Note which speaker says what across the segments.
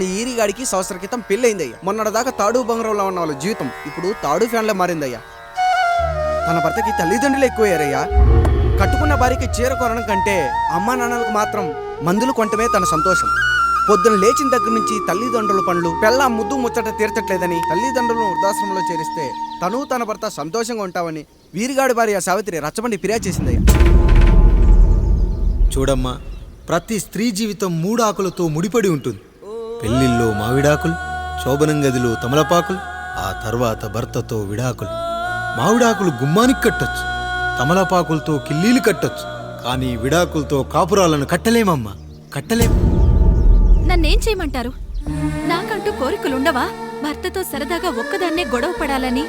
Speaker 1: మన ఈరిగాడికి సంవత్సర క్రితం పెళ్ళయిందయ్యా. మొన్నటిదాకా తాడు బంగారంలో ఉన్న వాళ్ళ జీవితం ఇప్పుడు తాడు ఫ్యాన్లో మారిందయ్యా. తన భర్తకి తల్లిదండ్రులు ఎక్కువయ్యారయ్యా. కట్టుకున్న భార్యకి చీర కొనడం కంటే అమ్మా నాన్నలకు మాత్రం మందులు కొనటమే తన సంతోషం. పొద్దున లేచిన దగ్గర నుంచి తల్లిదండ్రుల పనులు పెళ్ళ ముద్దు ముచ్చట తీర్చట్లేదని తల్లిదండ్రులను వృద్ధాశ్రమంలో చేరిస్తే తను తన భర్త సంతోషంగా ఉంటామని వీరిగాడి భార్య సావిత్రి రచ్చబండి ఫిర్యాదు చేసిందయ్యా.
Speaker 2: చూడమ్మా ప్రతి స్త్రీ జీవితం మూడు ఆకులతో ముడిపడి ఉంటుంది. పెళ్ళిల్లో మావిడాకులు శోభనం గదిలో తమలపాకులు ఆ తర్వాత భర్తతో విడాకులు. మావిడాకులు గుమ్మానికి కట్టొచ్చు తమలపాకులతో కిల్లీలు కట్టొచ్చు కానీ విడాకులతో కాపురాలను కట్టలేమమ్మా కట్టలేం.
Speaker 3: నన్నేం చేయమంటారు? నాకంటూ కోరికలుండవా? భర్తతో సరదాగా ఒక్కదాన్నే గొడవ పడాలని?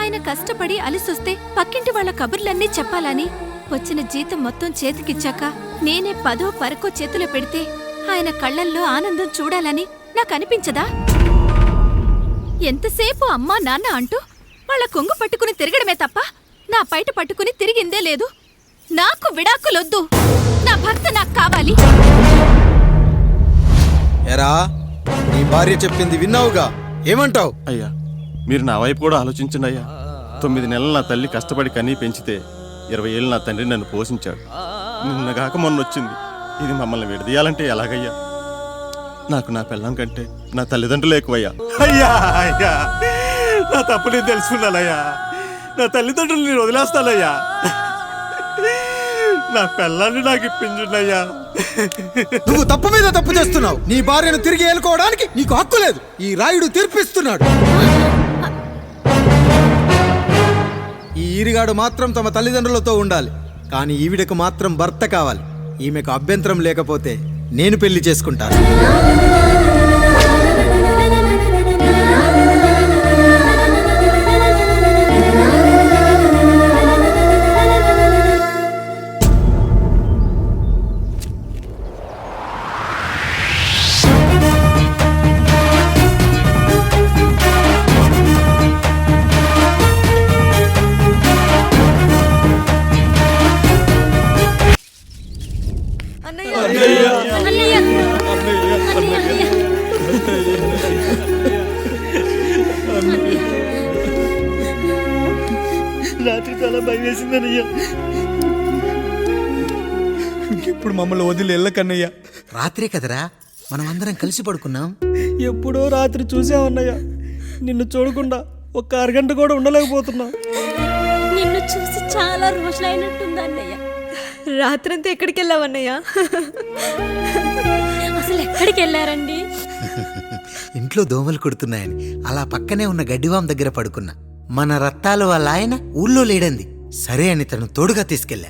Speaker 3: ఆయన కష్టపడి అలిసొస్తే పక్కింటి వాళ్ళ కబుర్లన్నీ చెప్పాలని? వచ్చిన జీతం మొత్తం చేతికిచ్చాక నేనే పదో పరకో చేతిలో పెడితే ఆయన కళ్ళల్లో ఆనందం చూడాలని నాకు అనిపించదా ఎంతసేపు అమ్మా నాన్న అంటూ వాళ్ళ కొంగు పట్టుకుని తిరగడమే తప్ప నా పైట పట్టుకుని తిరిగిందే లేదు. నాకు విడాకులొద్దు. నా భర్త నాకు కావాలి.
Speaker 2: ఎరా నీ భార్య చెప్పింది విన్నావుగా? ఏమంటావు?
Speaker 4: అయ్యా మీరు నా వైపు కూడా ఆలోచించండి అయ్యా. తొమ్మిది నెలలు నా తల్లి కష్టపడి కన్నీ పెంచితే ఇరవై ఏళ్ళు నా తండ్రి నన్ను పోషించాడు. నిన్నగాక మొన్న వచ్చింది ఇది మమ్మల్ని విడదీయాలంటే ఎలాగయ్యా? నాకు నా పిల్లం కంటే నా తల్లిదండ్రులు ఎక్కువయ్యా. అయ్యా అయ్యా. నా తప్పు నేను తెలుసుకున్నానయ్యా. నా తల్లిదండ్రులు నేను వదిలేస్తానయ్యా. నా పిల్లాన్ని నాకు ఇప్పించుండయ్యా.
Speaker 2: నువ్వు తప్పు మీద తప్పు చేస్తున్నావు. నీ భార్యను తిరిగి ఏలుకోవడానికి నీకు హక్కు లేదు. ఈ రాయుడు తీర్పిస్తున్నాడు. ఈ ఈరిగాడు మాత్రం తమ తల్లిదండ్రులతో ఉండాలి. కానీ ఈవిడకు మాత్రం భర్త కావాలి. ఈమెకు అభ్యంతరం లేకపోతే నేను పెళ్ళి చేసుకుంటాను.
Speaker 5: రాత్రి చాలా భయం వేసిందనయ్యా
Speaker 2: ఇప్పుడు మమ్మల్ని వదిలి వెళ్ళకన్నయ్యా. రాత్రే కదరా? మనం అందరం కలిసి పడుకున్నాం.
Speaker 5: ఎప్పుడో రాత్రి చూసామన్నయ్యా నిన్ను చూడకుండా ఒక్క అరగంట కూడా ఉండలేకపోతున్నా.
Speaker 3: నిన్ను చూసి చాలా రోజులైనట్టుంది అన్నయ్య.
Speaker 6: రాత్రంతా ఎక్కడికి వెళ్ళావన్నయ్యా
Speaker 3: అసలు ఎక్కడికి వెళ్ళారండి?
Speaker 2: ఇంట్లో దోమలు కొడుతున్నాయని అలా పక్కనే ఉన్న గడ్డివాం దగ్గర పడుకున్నా. మన రత్తాలు వాళ్ళ ఆయన ఊళ్ళో లేడంది. సరే అని తను తోడుగా తీసుకెళ్ళా.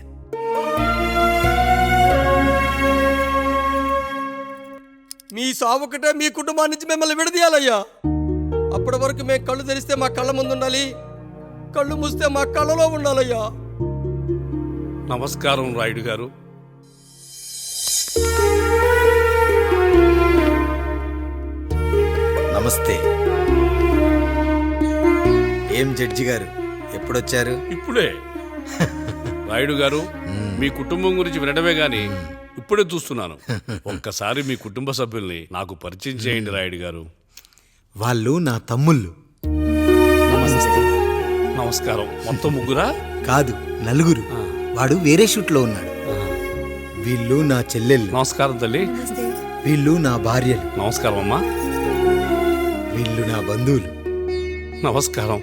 Speaker 5: మీ సావుకటే మీ కుటుంబాన్ని నుంచి మిమ్మల్ని విడదీయాలయ్యా. అప్పటి వరకు మేము కళ్ళు తెరిస్తే మా కళ్ళ ముందు ఉండాలి. కళ్ళు మూస్తే మా కళ్ళలో ఉండాలయ్యా.
Speaker 7: నమస్కారం రాయుడు గారు.
Speaker 2: నమస్తే. ఏం జడ్జి గారు? ఎప్పుడొచ్చారు?
Speaker 7: ఇప్పుడే. రాయుడు గారు మీ కుటుంబం గురించి వినడమే గాని ఇప్పుడే చూస్తున్నాను. ఒక్కసారి మీ కుటుంబ సభ్యుల్ని నాకు పరిచయం చేయండి రాయుడు గారు.
Speaker 2: వాళ్ళు నా తమ్ముళ్ళు.
Speaker 7: నమస్కారం. మొత్తం ముగ్గురా?
Speaker 2: కాదు నలుగురు. వాడు వేరే షూట్లో ఉన్నాడు. వీళ్ళు నా చెల్లెళ్ళు.
Speaker 7: నమస్కారం తల్లి.
Speaker 2: వీళ్ళు నా భార్యలు.
Speaker 7: నమస్కారం అమ్మా.
Speaker 2: వీళ్ళు నా బంధువులు.
Speaker 7: నమస్కారం.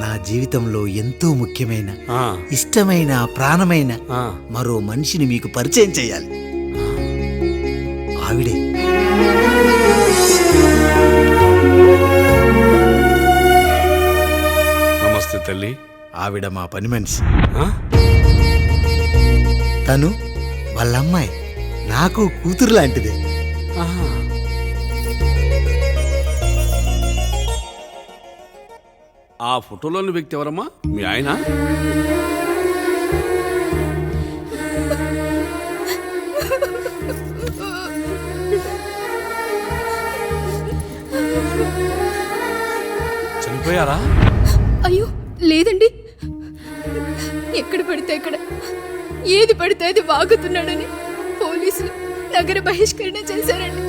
Speaker 2: నా జీవితంలో ఎంతో ముఖ్యమైన
Speaker 7: ఆ,
Speaker 2: ఇష్టమైన ప్రాణమైన. మరో మనిషిని మీకు పరిచయం చేయాలి. ఆవిడే.
Speaker 7: నమస్తే తల్లి.
Speaker 2: ఆవిడ మా పని మనిషి? తను వాళ్ళ అమ్మాయి నాకు కూతురు లాంటిదే.
Speaker 7: ఆ ఫోటోలోని వ్యక్తి ఎవరమ్మా? మీ ఆయన? చనిపోయారా?
Speaker 6: అయ్యో లేదండి. ఎక్కడ పడితే అక్కడ. ఏది పడితే అది వాగుతున్నాడని పోలీసులు నగర బహిష్కరణ చేశారండి.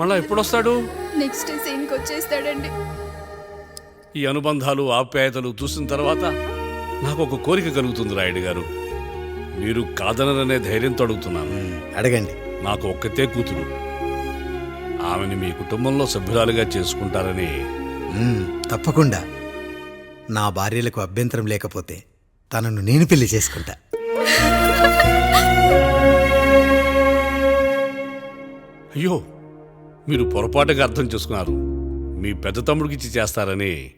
Speaker 7: మళ్ళా ఎప్పుడొస్తాడు?
Speaker 6: నెక్స్ట్ సీన్కి వచ్చేస్తాడండి.
Speaker 7: ఈ అనుబంధాలు ఆప్యాయతలు చూసిన తర్వాత నాకు ఒక కోరిక కలుగుతుంది రాయుడు గారు. మీరు కాదనరనే ధైర్యంతో అడుగుతున్నాను.
Speaker 2: అడగండి.
Speaker 7: నాకు ఒక్కతే కూతురు. ఆమెని మీ కుటుంబంలో సభ్యురాలుగా చేసుకుంటారని.
Speaker 2: మ్మ్, తప్పకుండా. నా భార్యలకు అభ్యంతరం లేకపోతే తనను నేను పెళ్ళి చేసుకుంటా.
Speaker 7: అయ్యో మీరు పొరపాటుగా అర్థం చేసుకున్నారు. మీ పెద్ద తమ్ముడికి ఇచ్చి చేస్తారని.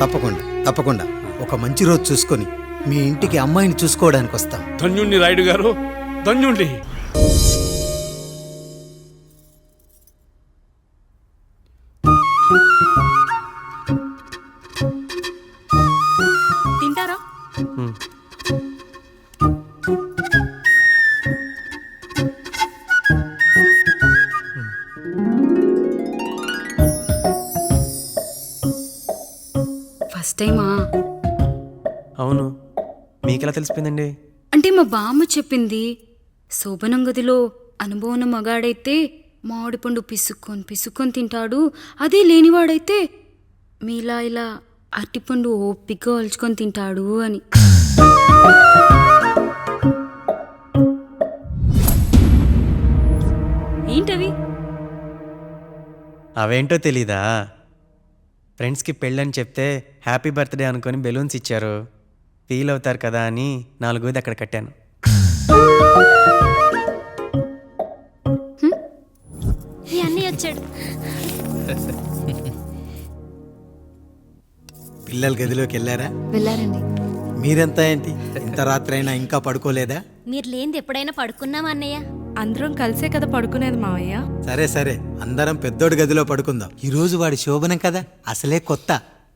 Speaker 2: తప్పకుండా తప్పకుండా. ఒక మంచి రోజు చూసుకొని మీ ఇంటికి అమ్మాయిని చూసుకోవడానికి వస్తాం.
Speaker 7: ధన్యుణ్ణి రాయుడు గారు. ధన్యుణ్ణి.
Speaker 8: టైమా?
Speaker 9: అవును. మీకెలా తెలిసిపోయిందండి?
Speaker 8: అంటే మా బామ్మ చెప్పింది శోభనం గదిలో అనుభవం మగాడైతే మామిడి పండు పిసుక్కొని పిసుక్కొని తింటాడు అదే లేనివాడైతే మీలా ఇలా అరటిపండు ఓపిగ్గా ఒలుచుకొని తింటాడు అని. ఏంటవి?
Speaker 9: అవేంటో తెలీదా? ఫ్రెండ్స్కి పెళ్ళని చెప్తే హ్యాపీ బర్త్డే అనుకొని బెలూన్స్ ఇచ్చారు. ఫీల్ అవుతారు కదా అని నాలుగోది అక్కడ కట్టాను.
Speaker 3: ఈ అన్నీ వచ్చాడు.
Speaker 2: పిల్లల గదిలోకి వెళ్ళారా?
Speaker 8: వెళ్ళారండి.
Speaker 2: మీరెంత ఏంటి? ఇంత రాత్రి అయినా ఇంకా పడుకోలేదా?
Speaker 3: మీరు లేనిది ఎప్పుడైనా పడుకున్నామా అన్నయ్య?
Speaker 10: అందరం కలిసే కదా పడుకునేది మావయ్య.
Speaker 2: సరే సరే. అందరం పెద్దోడి గదిలో పడుకుందాం. ఈ రోజు వాడి శోభనం కదా? అసలే కొత్త.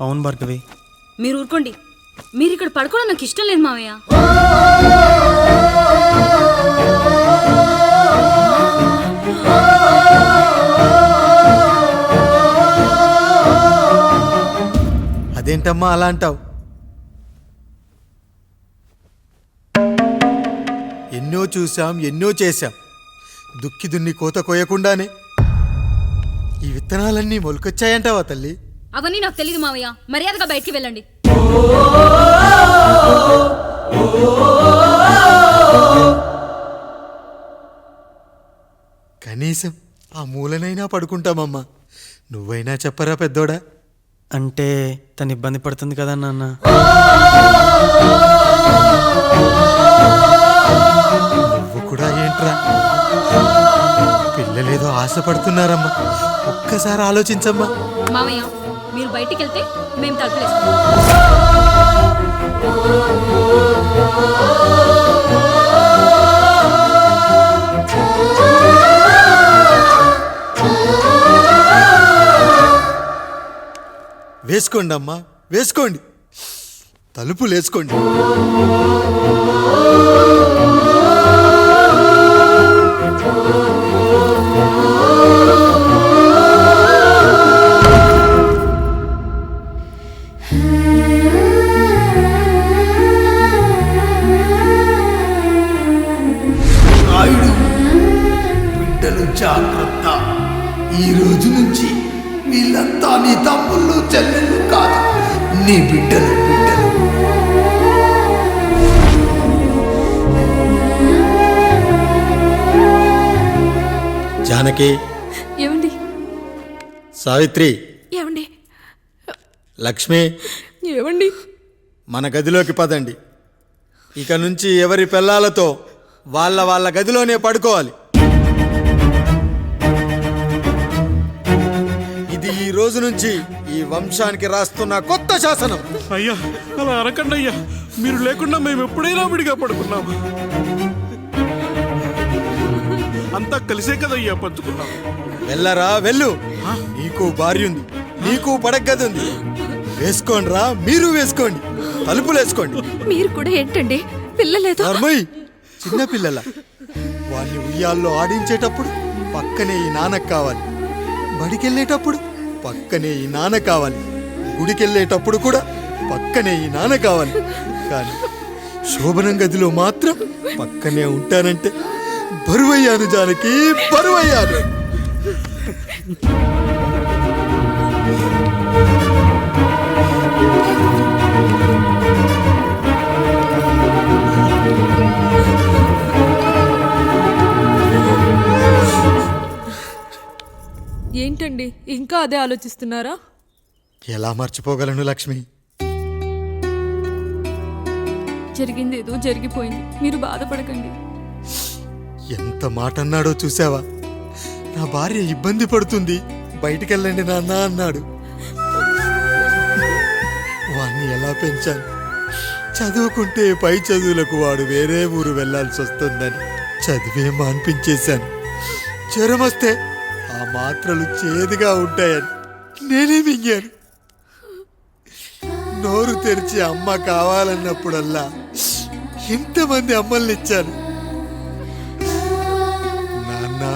Speaker 9: అవును భార్గవి.
Speaker 8: మీరు ఊరుకోండి. మీరు ఇక్కడ పడుకోవడం నాకు ఇష్టం లేదు మావయ్య.
Speaker 2: అదేంటమ్మా అలా అంటావు? ఎన్నో చూసాం ఎన్నో చేశాం. దుక్కి దున్ని కోత కోయకుండానే ఈ విత్తనాలన్నీ మొలకొచ్చాయంటావా తల్లి?
Speaker 8: అవన్నీ నాకు తెలియదు మావయ్య. మర్యాదగా బయటికి వెళ్ళండి.
Speaker 2: కనీసం ఆ మూలనైనా పడుకుంటామమ్మా. నువ్వైనా చెప్పరా పెద్దోడా?
Speaker 9: అంటే తను ఇబ్బంది పడుతుంది కదా నాన్న.
Speaker 2: నువ్వు కూడా ఏంట్రా? పిల్లలేదో ఆశపడుతున్నారమ్మా. ఒక్కసారి ఆలోచించమ్మా.
Speaker 8: మావయ్య నువ్వు బయటికి వెళ్తే మేము తలుపులేస్తాం.
Speaker 2: వేసుకోండి అమ్మా వేసుకోండి. తలుపులు సావిత్రి.
Speaker 10: ఏమండి?
Speaker 2: లక్ష్మి.
Speaker 10: ఏమండి?
Speaker 2: మన గదిలోకి పదండి. ఇక నుంచి ఎవరి పిల్లలతో వాళ్ళ వాళ్ళ గదిలోనే పడుకోవాలి. ఇది ఈ రోజు నుంచి ఈ వంశానికి రాస్తున్న కొత్త శాసనం.
Speaker 7: అయ్యా అలా అనకండి అయ్యా. మీరు లేకుండా మేము ఎప్పుడైనా విడిగా పడుకున్నాం. అంతా కలిసే కదయ్యా పంచుకున్నాం.
Speaker 2: వెళ్ళరా వెళ్ళు. నీకు భార్య ఉంది. నీకు పడగది ఉంది. వేసుకోండి రా మీరు వేసుకోండి. తలుపులు వేసుకోండి.
Speaker 3: మీరు కూడా ఏంటండి? పిల్లలేదు.
Speaker 2: చిన్న పిల్లల. వాళ్ళని ఉయ్యాల్లో ఆడించేటప్పుడు పక్కనే ఈ నాన్న కావాలి. బడికెళ్ళేటప్పుడు పక్కనే ఈ నాన్న కావాలి. గుడికెళ్ళేటప్పుడు కూడా పక్కనే ఈ నాన్న కావాలి. కానీ శోభనం గదిలో మాత్రం పక్కనే ఉంటానంటే బరువయ్యాను జానకి బరువయ్యాను.
Speaker 10: ఏంటండి ఇంకా అదే ఆలోచిస్తున్నారా?
Speaker 2: ఎలా మర్చిపోగలను లక్ష్మి?
Speaker 10: జరిగింది ఏదో జరిగిపోయింది. మీరు బాధపడకండి.
Speaker 2: ఎంత మాట అన్నాడో చూసావా? నా భార్య ఇబ్బంది పడుతుంది. బయటికెళ్ళండి నాన్న అన్నాడు. వాణ్ణి ఎలా పెంచాను? చదువుకుంటే పై చదువులకు వాడు వేరే ఊరు వెళ్ళాల్సి వస్తుందని చదివే మాన్పించేశాను. జ్వరం వస్తే ఆ మాత్రలు చేదుగా ఉంటాయని నేనే మింగాను. నోరు తెరిచి అమ్మ కావాలన్నప్పుడల్లా ఎంతమంది అమ్మల్ని ఇచ్చాను.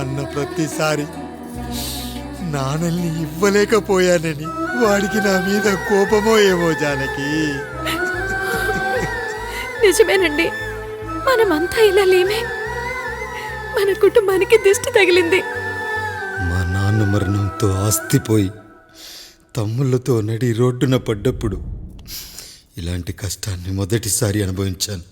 Speaker 2: అన్న ప్రతిసారి నాన్నల్ని ఇవ్వలేకపోయానని వాడికి నా మీద కోపమో ఏమో జానకి.
Speaker 3: నిజమేనండి. మనమంతా ఇలా లేమే. మన కుటుంబానికి దిష్టి తగిలింది.
Speaker 2: మా నాన్న మరణంతో ఆస్తిపోయి తమ్ముళ్ళతో నడి రోడ్డున పడ్డప్పుడు ఇలాంటి కష్టాన్ని మొదటిసారి అనుభవించాను.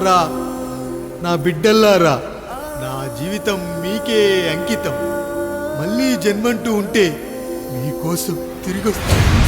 Speaker 2: ప్రజల్లారా నా బిడ్డల్లారా నా జీవితం మీకే అంకితం. మళ్ళీ జన్మంటూ ఉంటే మీకోసం తిరిగి వస్తాను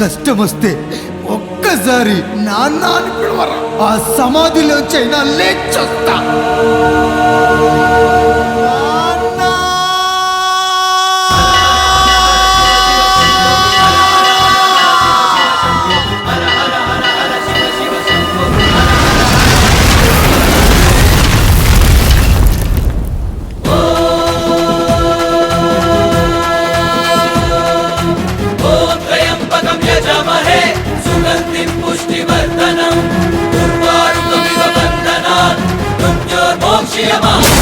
Speaker 2: కష్టం వస్తే ఒక్కసారి నాన్న అని పిలవరా. ఆ సమాధిలోంచైనా లేచొస్తా.
Speaker 11: జయమా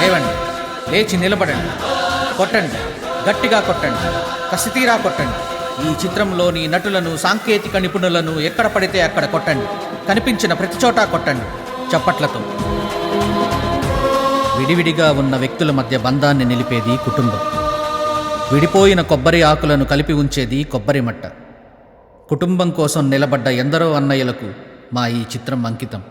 Speaker 11: లేవండి లేచి నిలబడండి కొట్టండి గట్టిగా కొట్టండి కసితీరా కొట్టండి. ఈ చిత్రంలోని నటులను సాంకేతిక నిపుణులను ఎక్కడ పడితే అక్కడ కొట్టండి కనిపించిన ప్రతి చోట కొట్టండి చప్పట్లతో. విడివిడిగా ఉన్న వ్యక్తుల మధ్య బంధాన్ని నిలిపేది కుటుంబం. విడిపోయిన కొబ్బరి ఆకులను కలిపి ఉంచేది కొబ్బరి మట్ట. కుటుంబం కోసం నిలబడ్డ ఎందరో అన్నయ్యలకు మా ఈ చిత్రం అంకితం.